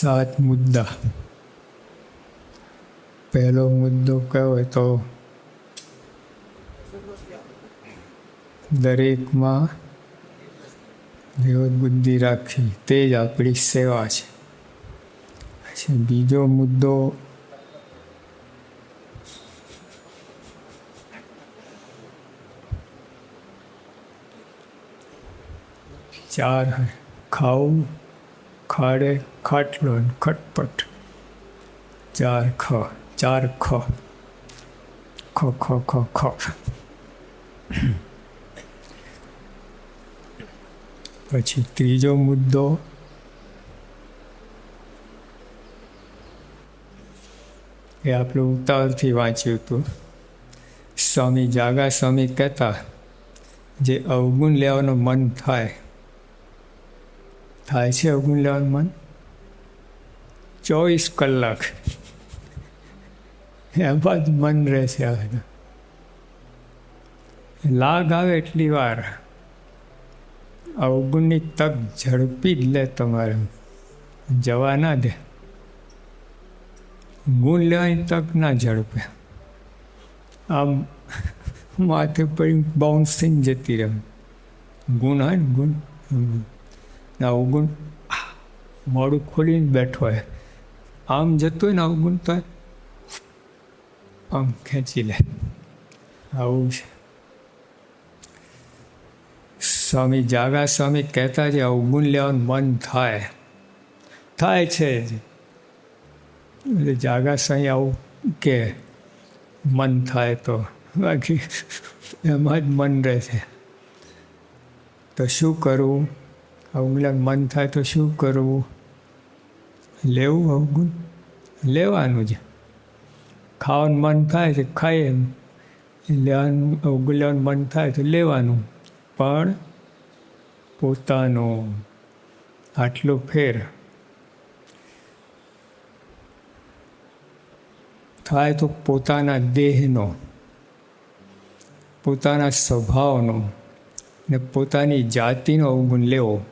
સાત મુદ્દા. પહેલો મુદ્દો કયો તો દરેકમાં દેવત બુદ્ધિ રાખવી, તે જ આપણી સેવા છે. પછી બીજો મુદ્દો. ચાર ખાવું ખાડે ખાટલો ખટપટ. ચાર ખ ચાર ખ. ખ ખ ખ ખ. પછી ત્રીજો મુદ્દો. એ આપણે ઉતાવળથી વાંચ્યું હતું. સ્વામી જાગા સ્વામી કહેતા, જે અવગુણ લેવાનું મન થાય થાય છે અવગુણ લેવાનું મન ચોવીસ કલાક. એમાં જ મન રહેશે આ લાગ આવે એટલી વાર. અવગુણની તક ઝડપી જ લે તમારે. જવા ના દે. ગુણ લેવાની તક ના ઝડપે. આમ માથે પડી બાઉન્સ થઈને જતી રહે. ગુણ હોય ને ગુણ? ને અવગુણ મોડું ખોલીને બેઠો હોય. આમ જતું હોય ને અવગુણ તો આમ ખેંચી લે. આવું છે. સ્વામી જાગા સ્વામી કહેતા છે અવગુણ લેવાનું મન થાય. થાય છે એટલે જાગા સ્વામી આવું કે, મન થાય તો. બાકી એમાં જ મન રહે છે. તો શું કરવું અવગુણ મન થાય તો શું કરવું? લેવું અવગુણ? લેવાનું જ. ખાવાનું મન થાય છે, ખાઈએ લેવાનું અવગુણ લેવાનું મન થાય તો લેવાનું. પણ પોતાનો આટલો ફેર થાય તો પોતાના દેહનો, પોતાના સ્વભાવનો ને પોતાની જાતિનો અવગુણ લેવો.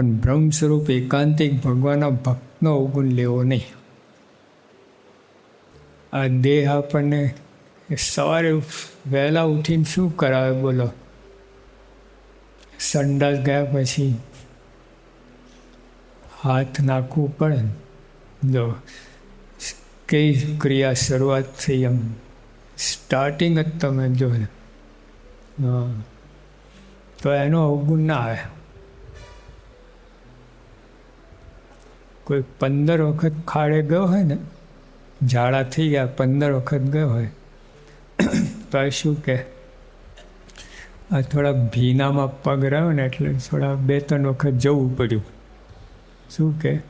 પણ બ્રહ્મ સ્વરૂપ એકાંતિક ભગવાનના ભક્તનો અવગુણ લેવો નહીં. આ દેહ આપણને સવારે વહેલા ઉઠીને શું કરાવે બોલો? સંડાસ ગયા પછી હાથ નાખવું પડે જો કઈ ક્રિયા શરૂઆત થઈ એમ સ્ટાર્ટિંગ જ તમે જો તો એનો અવગુણ ના આવે. કોઈ પંદર વખત ખાડે ગયો હોય ને, ઝાડા થઈ ગયા, પંદર વખત ગયો હોય, તો શું કે? આ થોડા ભીનામાં પગ રહ્યો ને એટલે થોડા બે ત્રણ વખત જવું પડ્યું. શું કે?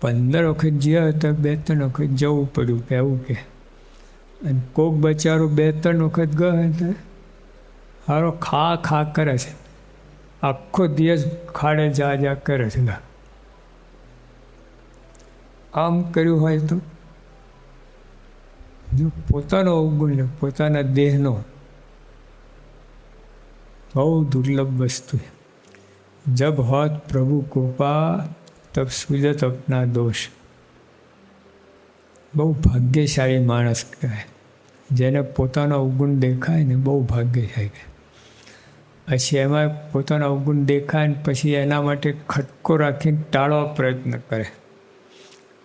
પંદર વખત જ્યાં તો બે ત્રણ વખત જવું પડ્યું કે એવું કે? અને કોક બચારો બે ત્રણ વખત ગયો તો હારો ખા ખા કરે છે. આખો દિવસ ખાડે જા જા કરે છે. આમ કર્યું હોય તો? જો પોતાનો અવગુણ પોતાના દેહનો. બહુ દુર્લભ વસ્તુ જબ હોત પ્રભુ કૃપા, તબ સુજત અપના દોષ. બહુ ભાગ્યશાળી માણસ કહેવાય. જેને પોતાનો અવગુણ દેખાય ને બહુ ભાગ્યશાળી પછી એમાં પોતાનો અવગુણ દેખાય ને પછી એના માટે ખટકો રાખીને ટાળવા પ્રયત્ન કરે.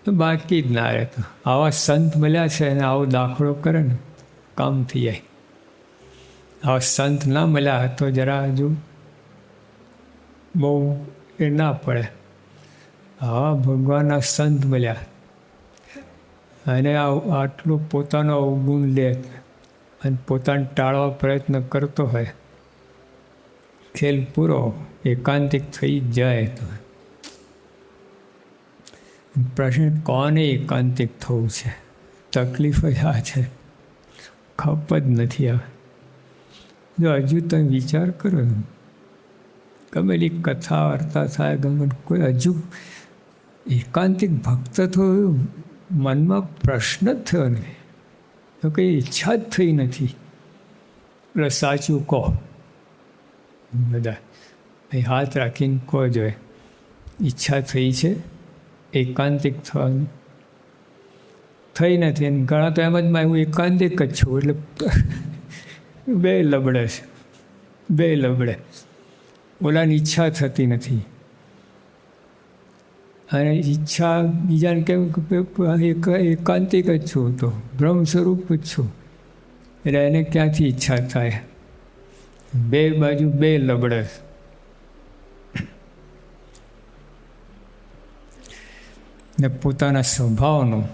તો બાકી જ ના રહેતો. આવા સંત મળ્યા છે અને આવો દાખલો કરે ને કામ થઈ જાય. આવા સંત ના મળ્યા તો જરા હજુ બહુ એ ના પડે. આવા ભગવાનના સંત મળ્યા અને આટલું પોતાનો અવગુણ લે અને પોતાને ટાળવા પ્રયત્ન કરતો હોય. ખેલ પૂરો એકાંતિક થઈ જાય તો. પ્રશ્ન કોને એકાંતિક થવું છે? તકલીફ જ આ છે. ખપ જ નથી આવે. જો હજુ તમે વિચાર કરો ગમેલી કથા વાર્તા થાય, ગમે કોઈ હજુ એકાંતિક ભક્ત થયું, મનમાં પ્રશ્ન જ થયો નથી તો કંઈ ઈચ્છા જ થઈ નથી. એટલે સાચું કહો. બધા હાથ રાખીને કહો જોઈએ ઈચ્છા થઈ છે? એકાંતિક થવાનું. થઈ નથી ઘણા તો એમ જ હું એકાંતિક જ છું, એટલે બે લબડે છે. બે લબડે. ઓલાની ઈચ્છા થતી નથી. અને ઈચ્છા બીજાને કેમ એકાંતિક જ છું તો. બ્રહ્મ સ્વરૂપ જ છું. એટલે એને ક્યાંથી ઈચ્છા થાય? બે બાજુ બે લબડે ને પોતાના સ્વભાવનું.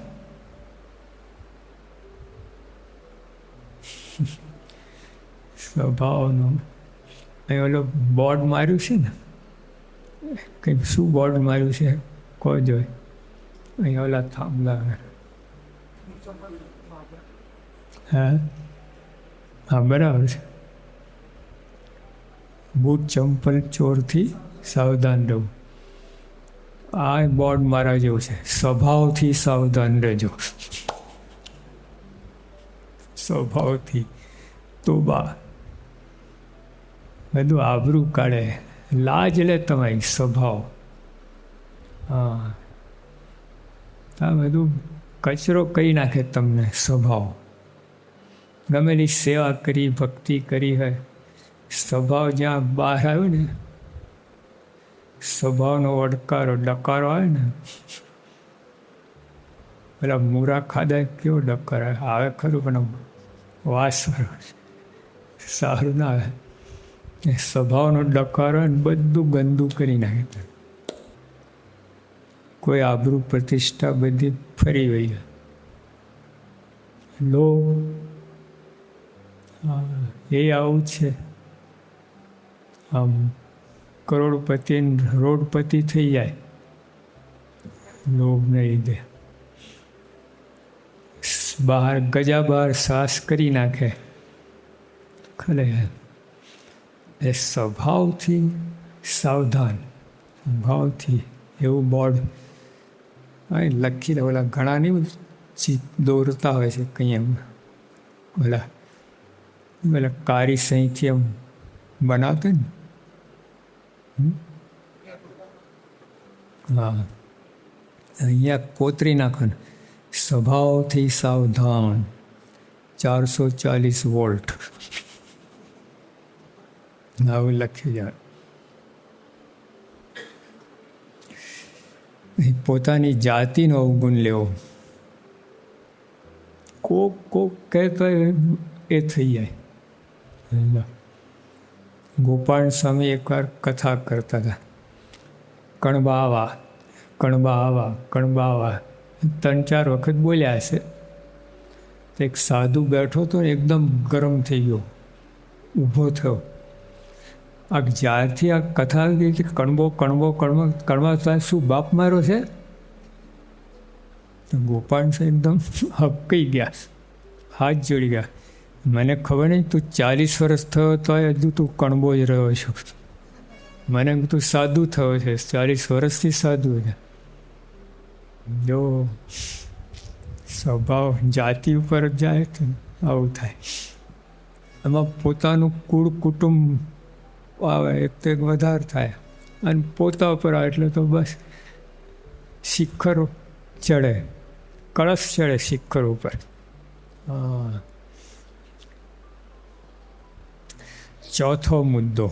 સ્વભાવનું. અહીં ઓલો બોર્ડ માર્યું છે ને? કંઈક શું બોર્ડ માર્યું છે? કોઈ જોઈ. અહીં ઓલા થાંભલા. હા? હા, બરાબર છે. બૂટ ચંપલ ચોરથી સાવધાન રહેવું આ બોર્ડ મારા જેવું છે. સ્વભાવથી સાવધાન રહેજો. સ્વભાવથી તો બા બધું આબરું કાઢે. લાજ લે તમારી સ્વભાવ. હા. આ બધું કચરો કરી નાખે તમને સ્વભાવ? ગમેલી સેવા કરી, ભક્તિ કરી હોય, સ્વભાવ જ્યાં બહાર આવ્યો ને સ્વભાવનો અડકારો, ડકારો આવે ને? પેલા મૂરા ખાધા કેવો ડકાર આવે? આવે ખરું, પણ વાસ સારું ના આવે. એ સ્વભાવનો ડકારો ને, બધું ગંદુ કરી નાખે. કોઈ આબરૂ પ્રતિષ્ઠા બધી ફરી ગઈ. લો એ આવું છે. આમ કરોડપતિ રોડપતિ થઈ જાય. લોભને લીધે. બહાર ગજા બહાર સાસ કરી નાખે. ખરે એ સ્વભાવથી સાવધાન. સ્વભાવથી એવું બોર્ડ લખી દે ઓલા ઘણા નહીં ચીત દોરતા હોય છે કંઈ એમ. ઓલા ઓલા કારી સહીથી એમ બનાવતા ને. હા અહીંયા કોતરી નાખો ને સ્વભાવથી સાવધાન ચારસો ચાલીસ વોલ્ટ આવું લખી જાય પોતાની જાતિનો અવગુણ લેવો કોક કોક કહેતો એ થઈ જાય ગોપાલ સ્વામી એકવાર કથા કરતા હતા. કણબા આવા કણબા આવા કણબા આવા ત્રણ ચાર વખત બોલ્યા હશે. તો એક સાધુ બેઠો તો એકદમ ગરમ થઈ ગયો. ઊભો થયો. આ જ્યારથી આ કથા આવી કે કણબો કણબો કણબો, કણબા સાહેબ શું બાપ મારો છે? તો ગોપાલ એકદમ હપકાઈ ગયા. હાથ જોડી ગયા. મને ખબર નહીં, તું ચાલીસ વર્ષ થયો તો હજુ તું કણબો જ રહ્યો છો. મને તું સાદું થયો છે, ચાલીસ વર્ષથી સાદું છે. જો સ્વભાવ જાતિ ઉપર જાય તો આવું થાય. એમાં પોતાનું કુળ કુટુંબ આવે, એક તો એક વધારે થાય. અને પોતા ઉપર આવે, એટલે તો બસ શિખર ચડે, કળશ ચડે શિખર ઉપર. હા. ચોથો મુદ્દો.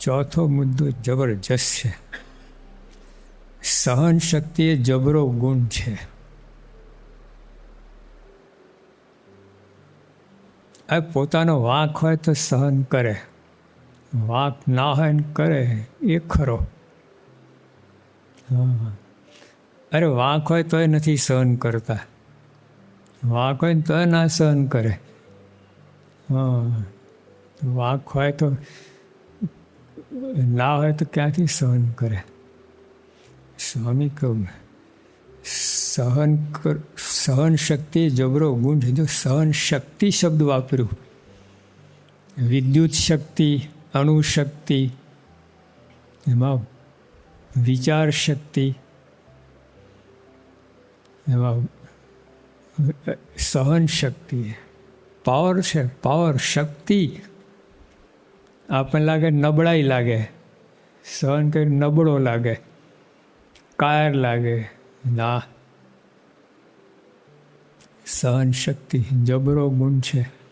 ચોથો મુદ્દો જબરજસ્ત છે. સહન શક્તિ એ જબરો ગુણ છે. આ પોતાનો વાંક હોય તો સહન કરે. વાંક ના હોય ને કરે એ ખરો. અરે વાંક હોય તોય નથી સહન કરતા. વાંક હોય ને તોય ના સહન કરે. હા. વાંક હોય તો ના હોય તો ક્યાંથી સહન કરે? સ્વામી કહું, સહન કર, સહન શક્તિ જબરો છે. જો સહન શક્તિ શબ્દ વાપર્યું, વિદ્યુત શક્તિ અણુશક્તિ એમાં વિચાર શક્તિ, એમાં સહન શક્તિ, પાવર છે, પાવર શક્તિ. આપણને લાગે નબળાઈ લાગે. સહન કરી નબળો લાગે. કાયર લાગે. ના. સહન શક્તિ જબરો ગુણ છે.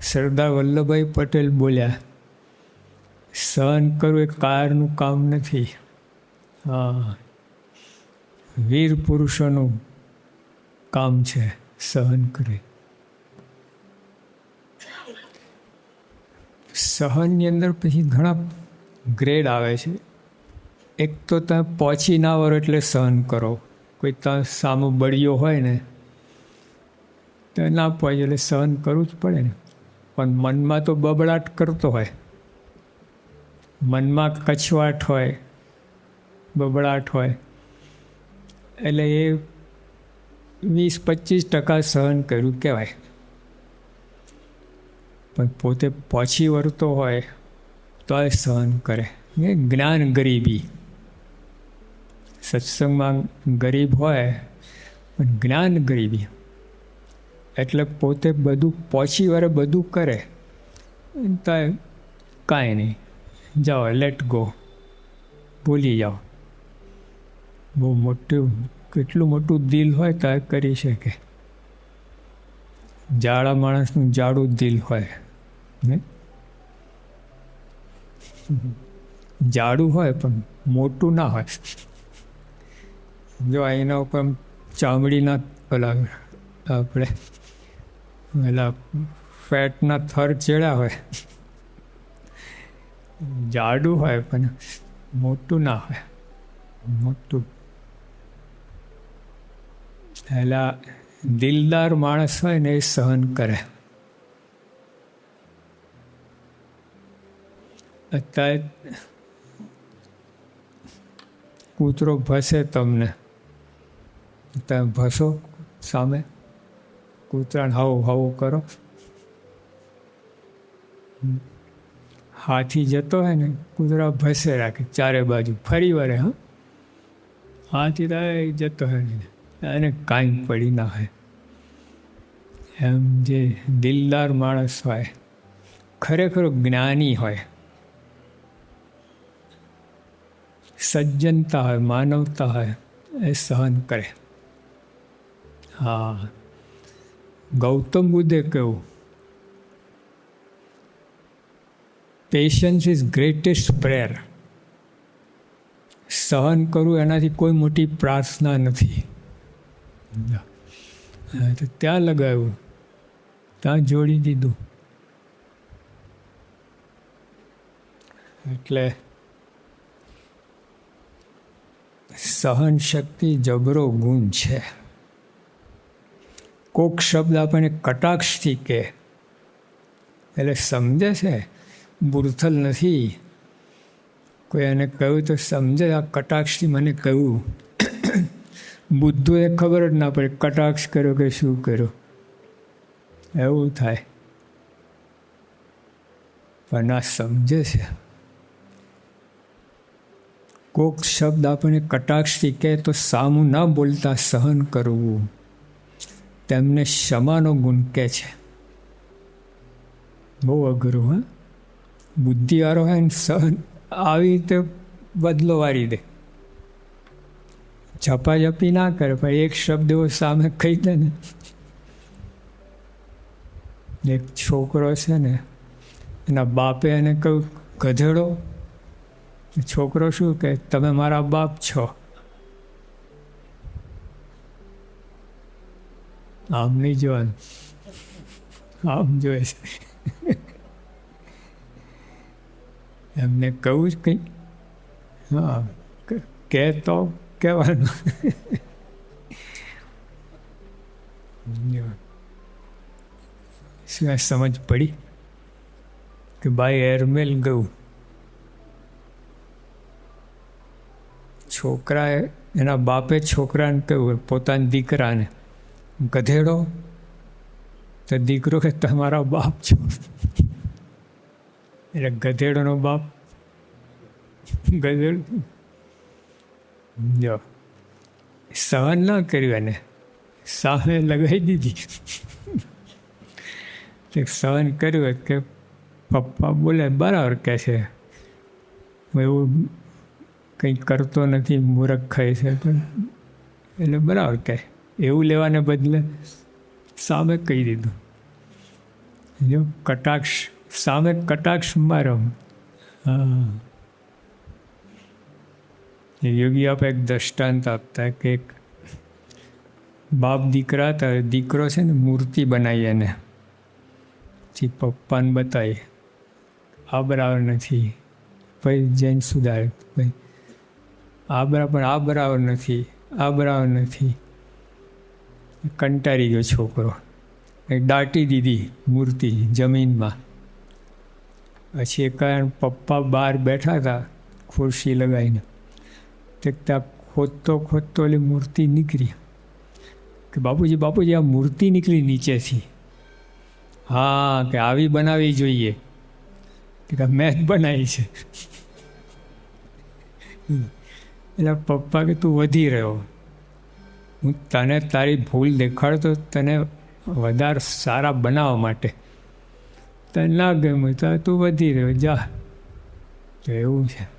સરદાર વલ્લભભાઈ પટેલ બોલ્યા, સહન કરવું એ કાયરનું કામ નથી. હા. વીર પુરુષોનું કામ છે સહન કરે. સહનની અંદર પછી ઘણા ગ્રેડ આવે છે. એક તો તમે પહોંચી ના વરો એટલે સહન કરો. કોઈ ત્યાં સામો બળિયો હોય ને, તો ના પહોંચે એટલે સહન કરવું જ પડે ને. પણ મનમાં તો બબડાટ કરતો હોય. મનમાં કચવાટ હોય, બબડાટ હોય. એટલે એ વીસ પચીસ ટકા સહન કર્યું કહેવાય. પણ પોતે પછી વળતો હોય તો એ સહન કરે. એ જ્ઞાન ગરીબી. સત્સંગમાં ગરીબ હોય, પણ જ્ઞાન ગરીબી. એટલે પોતે બધું પહોંચી વરે બધું કરે. તો કાંઈ નહીં. જાઓ લેટ ગો ભૂલી જાઓ. બહુ મોટું, કેટલું મોટું દિલ હોય તો કરી શકે. જાડા માણસનું જાડું દિલ હોય. ને? જાડું હોય પણ મોટું ના હોય. જો એના ઉપર ચામડીના પેલા આપણે પેલા ફેટના થર ચેડા હોય. જાડું હોય પણ મોટું ના હોય. મોટું. એટલે દિલદાર માણસ હોય ને એ સહન કરે. અત્યારે કૂતરો ભસે તમને. તમે ભસો સામે. કૂતરાને હાવ હાવ કરો. હાથી જતો હોય ને, કૂતરા ભસે રાખે ચારે બાજુ. ફરી વળે, હા. હાથી તો જતો હોય ને, એને કાંઈ પડી ના હોય. એમ જે દિલદાર માણસ હોય, ખરેખર જ્ઞાની હોય. સજ્જનતા હોય માનવતા હોય એ સહન કરે હા ગૌતમ બુદ્ધે કહ્યું પેશન્સ ઇઝ ગ્રેટેસ્ટ પ્રેયર સહન કરવું એનાથી કોઈ મોટી પ્રાર્થના નથી તો ત્યાં લગાવ્યું ત્યાં જોડી દીધું એટલે સહન શક્તિ જબરો ગુણ છે. કોક શબ્દ આપણને કટાક્ષથી કે એટલે સમજે છે? બુરથલ નથી. કોઈ એને કહ્યું તો સમજે આ કટાક્ષથી મને કહ્યું. બુદ્ધુએ ખબર જ ના પડે કટાક્ષ કર્યો કે શું કર્યો. એવું થાય. પણ આ સમજે છે. કોક શબ્દ આપણને કટાક્ષથી કહે તો સામું ના બોલતા સહન કરવું. તેમને ક્ષમાનો ગુણ કહે છે. બહુ અઘરું, હા? બુદ્ધિવાળો હોય સહન આવી રીતે બદલો વાળી દે. ઝપાઝપી ના કરે, પણ એક શબ્દ એવો સામે કહી દે ને. એક છોકરો છે ને, એના બાપે એને કહ્યું, ગધેડો છોકરો શું કે તમે મારા બાપ છો. આમ નહીં જોવાનું. આમ જોવે છે. એમને કહું જ કંઈ હા, કે તો કહેવાનું. શું સમજ પડી? કે બાય એરમેલ ગયું. છોકરાએ, એના બાપે છોકરાને કહ્યું પોતાના દીકરાને ગધેડો, તો દીકરો કે તમારા બાપ છો. એટલે ગધેડોનો બાપ, ગધેડ. જો, સહન ન કર્યું એને, સામે લગાવી દીધી. સહન કર્યું કે પપ્પા બોલે, બરાબર કહે છે. એવું કંઈ કરતો નથી, મૂરખ ખાય છે પણ એટલે બરાબર કહે. એવું લેવાને બદલે સામે કહી દીધું. જો કટાક્ષ, સામે કટાક્ષ મારો. હા. યોગી આપ એક દ્રષ્ટાંત આપતા કે એક બાપ દીકરા હતા દીકરો છે ને મૂર્તિ બનાવી એને. પછી પપ્પાને બતાવી. આ બરાબર નથી. પછી જૈન સુધારે ભાઈ આ બરાબર આ બરાબર નથી, આ બરાબર નથી. કંટાળી ગયો છોકરો. દાટી દીધી મૂર્તિ જમીનમાં. પછી એક પપ્પા બહાર બેઠા હતા ખુરશી લગાવીને. તે ત્યાં ખોદતો ખોદતો ઓલી મૂર્તિ નીકળી. કે બાપુજી બાપુજી, આ મૂર્તિ નીકળી નીચેથી. હા, કે આવી બનાવવી જોઈએ. કે મેં જ બનાવી છે. એટલે પપ્પા કે તું વધી રહ્યો. હું તને તારી ભૂલ દેખાડતો તને વધારે સારા બનાવવા માટે. તને ના ગમ્યું તો તું વધી રહ્યો. જા. તો એવું છે.